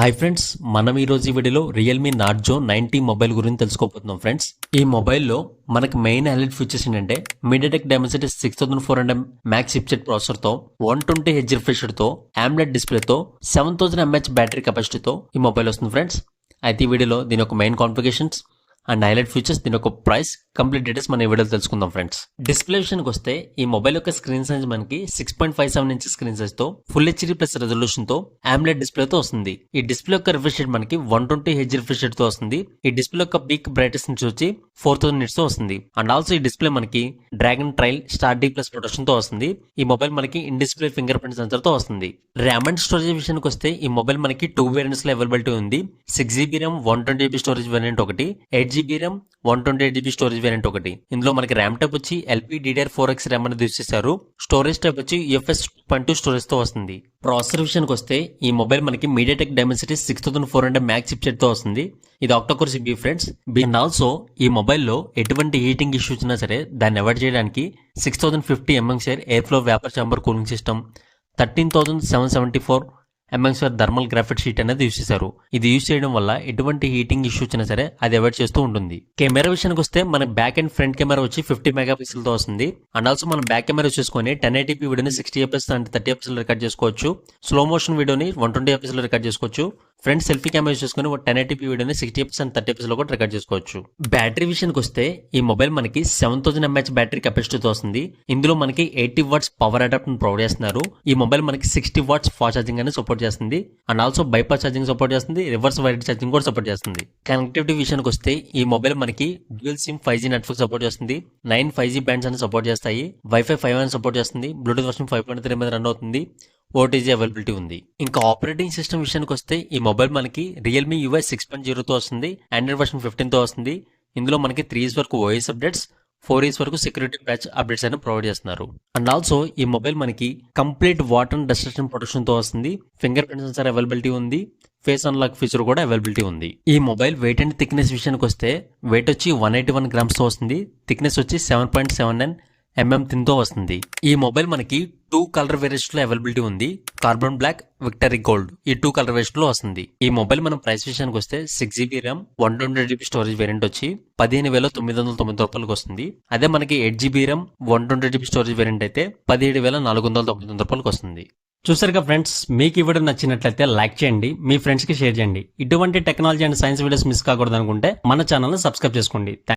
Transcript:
Hi friends మనం ఈ రోజు ఈ వీడియోలో రియల్మీ నార్జో నైన్టీ మొబైల్ గురించి తెలుసుకోబోతున్నాం ఫ్రెండ్స్ ఈ మొబైల్లో మనకి మెయిన్ హైలైట్ ఫీచర్స్ ఏంటంటే MediaTek Dimensity six thousand four hundred max chipset ప్రాసెసర్తో one twenty H రిఫ్రెషర్తో ఆమ్లెట్ డిస్ప్లేతో సెవెన్ థౌసండ్ ఎంహెచ్ బ్యాటరీ కెపాసిటీతో ఈ మొబైల్ వస్తుంది ఫ్రెండ్స్ అయితే ఈ వీడియోలో దీని యొక్క main configurations and highlight features దీని యొక్క ప్రైస్ కంప్లీట్ డీటెయిల్స్ మనం ఈ వీడియోలో తెలుసుకుందాం ఫ్రెండ్స్. డిస్ప్లే విషయానికి వస్తే ఈ మొబైల్ యొక్క స్క్రీన్ సైజ్ మనకి six point five seven inch screen సైజ్తో full HD plus రెజల్యూషన్తో ఆమ్లెట్ డిస్ప్లే తో వస్తుంది. ఈ డిస్ప్లే యొక్క రిఫ్రెష్ రేట్ మనకి వన్ ట్వంటీ హెచ్ రిఫ్రెష్ రేట్తో వస్తుంది. ఈ డిస్ప్లే యొక్క పీక్ బ్రైట్నెస్ నుంచి వచ్చి ఫోర్ థౌసండ్ నిట్స్తో వస్తుంది. అండ్ ఆల్సో ఈ డిస్ప్లే మనకి dragon trail star D plus ప్రొటెక్షన్తో వస్తుంది. ఈ మొబైల్ మనకి ఇన్ డిస్ప్లే ఫింగర్ ప్రింట్ సెన్సర్తో వస్తుంది. ర్యామ్ అండ్ స్టోరేజ్ విషయానికి వస్తే ఈ మొబైల్ మనకి టూ వేరియంట్స్లో అవైలబిలిటీ ఉంది. Six GB RAM one twenty GB storage variant ఒకటి eight GB RAM one twenty eight GB storage variant ఒకటి. ఇందులో మనకి ర్యామ్ టైప్ వచ్చి LP DDR four X RAM అనేది యూస్ చేశారు. స్టోరేజ్ టైప్ వచ్చి ఎఫ్ఎస్ పాయింట్ టూ స్టోరేజ్తో వస్తుంది. ప్రాసెసర్ విషయానికి వస్తే ఈ మొబైల్ మనకి MediaTek Dimensity six thousand four hundred max చిప్సెట్తో వస్తుంది. ఇది octacore CB friends and also ఈ మొబైల్లో ఎటువంటి హీటింగ్ ఇష్యూ ఉన్నా సరే దాన్ని అవాయిడ్ చేయడానికి six thousand fifty MM share air flow vapour chamber cooling system thirteen thousand seven seventy four ఎంఎంస్ఆర్ thermal graphite sheet అనేది యూస్ చేశారు. ఇది యూస్ చేయడం వల్ల ఎటువంటి హీటింగ్ ఇష్యూ వచ్చినా సరే అది అవాయిడ్ చేస్తూ ఉంటుంది. కెమెరా విషయానికి వస్తే మన బ్యాక్ అండ్ ఫ్రంట్ కెమెరా వచ్చి ఫిఫ్టీ మెగా పిక్సెల్తో వస్తుంది. అండ్ ఆల్సో మనం బ్యాక్ కెమెరా చూసుకొని టెన్ ఎయిటీపీ వీడియోని sixty FS and thirty FS record చేసుకోవచ్చు. స్లో మోషన్ వీడియోని వన్ ట్వంటీ ఎఫ్ఎస్ రికార్డ్ చేసుకోవచ్చు. ఫ్రంట్ సెల్ఫీ కెమెరా యూస్ చేసుకుని టెన్ ఎయిటీపీ వీడియోని సిక్స్టీ పర్సెంట్ అండ్ థర్టీ ఎఫ్ఎస్లో కూడా రికార్డ్ చేసుకోవచ్చు. బ్యాటరీ విషయానికి వస్తే ఈ మొబైల్ మనకి సెవెన్ థౌసండ్ ఎంహెచ్ బ్యాటరీ కెపాసిటీతో వస్తుంది. ఇందులో మనకి eighty watts power adapter provide చేస్తున్నారు. ఈ మొబైల్ మనకి సిక్స్టీ వాట్స్ ఫాస్ట్ ఛార్జింగ్ అనేది సపోర్ట్ చేస్తుంది. And also bypass charging support చేస్తుంది. రివర్స్ వైర్ ఛార్జింగ్ కూడా సపోర్ట్ చేస్తుంది. కనెక్టివిటీ విషయానికి వస్తే ఈ మొబైల్ మనకి dual SIM five G network support చేస్తుంది. నైన్ ఫైవ్ జీ బ్యాండ్స్ అని సపోర్ట్ చేస్తాయి. వైఫై ఫైవ్ అని సపోర్ట్ చేస్తుంది. Bluetooth version five point three మీద రన్ అవుతుంది. ఓటీజీ అవైలబిలిటీ ఉంది? ఇంకా ఆపరేటింగ్ సిస్టమ్ విషయానికి వస్తే ఈ మొబైల్ మనకి రియల్మీ యూఐ సిక్స్ పాయింట్ జీరోతో వస్తుంది ఆండ్రాయిడ్ వర్షన్ ఫిఫ్టీన్తో వస్తుంది. ఇందులో మనకి త్రీ ఇయర్స్ వరకు ఓఎస్ అప్డేట్స్ ఫోర్ ఇయర్స్ వరకు సెక్యూరిటీ ప్యాచ్ అప్డేట్స్ అని ప్రొవైడ్ చేస్తున్నారు. అండ్ ఆల్సో ఈ మొబైల్ మనకి కంప్లీట్ వాటర్ అండ్ డస్ట్రక్షన్ ప్రొటెక్షన్తో వస్తుంది. ఫింగర్ ప్రింట్ సెన్సార్ అవైలబిలిటీ ఉంది. ఫేస్ అన్లాక్ ఫీచర్ కూడా అవైలబిలిటీ ఉంది. ఈ మొబైల్ వెయిట్ అండ్ థిక్నెస్ విషయానికి వస్తే వెయిట్ వచ్చి వన్ ఎయిటీ వన్ గ్రామ్స్తో వస్తుంది. థిక్నెస్ వచ్చి seven point seven nine MM తో వస్తుంది. ఈ మొబైల్ మనకి టూ కలర్ వేరియంట్స్లో అవైలబిలిటీ ఉంది. కార్బన్ బ్లాక్ విక్టరీ గోల్డ్ ఈ టూ కలర్ వేరియంట్లో వస్తుంది. ఈ మొబైల్ మనం ప్రైస్ విషయానికి వస్తే six GB RAM one twenty GB storage variant వచ్చి పదిహేను వేల తొమ్మిది వందల తొమ్మిది రూపాయలకు వస్తుంది. అదే మనకి eight GB RAM one twenty GB storage variant అయితే పదిహేడు వేల నాలుగు వందల తొమ్మిది వందల రూపాయలకు వస్తుంది. చూసారుగా ఫ్రెండ్స్ మీకు ఈ వీడియో నచ్చినట్లయితే లైక్ చేయండి. మీ ఫ్రెండ్స్కి షేర్ చేయండి. ఇటువంటి technology and science videos miss కాకూడదు అనుకుంటే మన ఛానల్ సబ్స్క్రైబ్ చేసుకోండి.